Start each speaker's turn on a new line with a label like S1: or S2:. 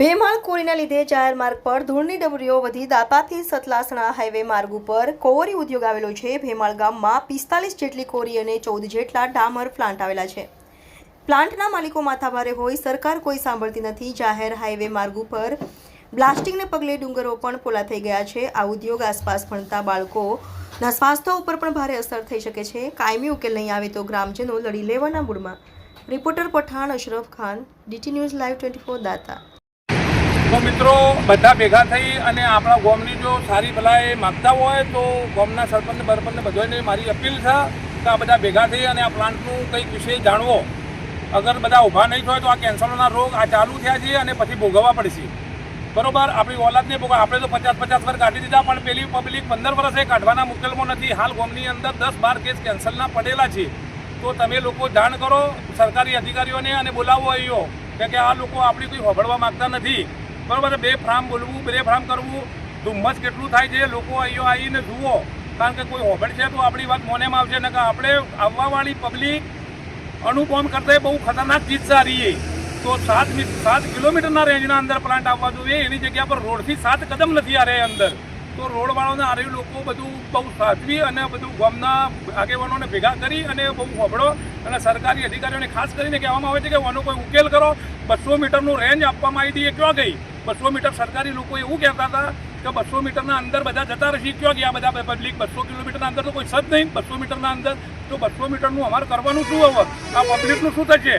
S1: ભેમાળ કોરીના લીધે જાહેર માર્ગ પર ધૂળની ડબરીઓ વધી દાતાથી સતલાસણા હાઈવે માર્ગ ઉપર કોરી ઉદ્યોગ આવેલો છે. ભેમાળ ગામમાં પિસ્તાલીસ જેટલી કોરી અને ચૌદ જેટલા ડામર પ્લાન્ટ આવેલા છે. પ્લાન્ટના માલિકો માથાભારે હોય, સરકાર કોઈ સાંભળતી નથી. જાહેર હાઈવે માર્ગ ઉપર બ્લાસ્ટિંગને પગલે ડુંગરો પણ પોલા થઈ ગયા છે. આ ઉદ્યોગ આસપાસ ભણતા બાળકોના સ્વાસ્થ્ય ઉપર પણ ભારે અસર થઈ શકે છે. કાયમી ઉકેલ નહીં આવે તો ગ્રામજનો લડી લેવાના મૂડમાં. Reporter Pathan Ashraf Khan, DT News live twenty four દાતા.
S2: તો મિત્રો બધા ભેગા થઈ અને આપણા ગોમની જો સારી ભલાઈ માગતા હોય તો ગોમના સરપંચ બરપંચને બધાને મારી અપીલ છે કે આ બધા ભેગા થઈ અને આ પ્લાન્ટનું કંઈક વિશે જાણવો. અગર બધા ઊભા નહીં થાય તો આ કેન્સરના રોગ આ ચાલુ થયા છે અને પછી ભોગવવા પડશે. બરોબર? આપણી ઓલાદને ભોગવા આપણે તો પચાસ પચાસ વર્ષ કાઢી દીધા, પણ પેલી પબ્લિક પંદર વર્ષે કાઢવાના મુશ્કેલમાં નથી. હાલ ગોમની અંદર દસ બાર કેસ કેન્સલના પડેલા છે. તો તમે લોકો જાણ કરો, સરકારી અધિકારીઓને અને બોલાવો અહીંયો. કે આ લોકો આપણી કોઈ હોબળવા માંગતા નથી. બરોબર બે ફ્રામ બોલવું, બે ફ્રામ કરવું, ધુમ્મસ કેટલું થાય છે? લોકો અહીંયો આવીને જુઓ. કારણ કે કોઈ હોબળ છે તો આપણી વાત મોનેમાં આવશે ને કે આપણે આવવાવાળી પબ્લિક અનુપમ કરતા બહુ ખતરનાક ચીજ સારી તો સાત સાત કિલોમીટરના રેન્જના અંદર પ્લાન્ટ આવવા જોઈએ. એની જગ્યા પર રોડથી સાત કદમ નથી આ અંદર. તો રોડવાળાને આ રહ્યું લોકો બધું બહુ સાચવી અને બધું ગામના આગેવાનોને ભેગા કરી અને બહુ હોબળો અને સરકારી અધિકારીઓને ખાસ કરીને કહેવામાં આવે છે કે આનો કોઈ ઉકેલ કરો. બસો મીટરનું રેન્જ આપવામાં આવી હતી એ ક્યાં ગઈ બસો મીટર સરકારી લોકો એવું કહેતા હતા કે બસો મીટરના અંદર બધા જતા રહેશે. ક્યાં ગયા બધા પબ્લિક બસો કિલોમીટરના અંદર તો કોઈ સદ નહીં. બસો મીટરના અંદર તો બસો મીટરનું અમારે કરવાનું શું હવે? આ પબ્લિકનું શું થશે?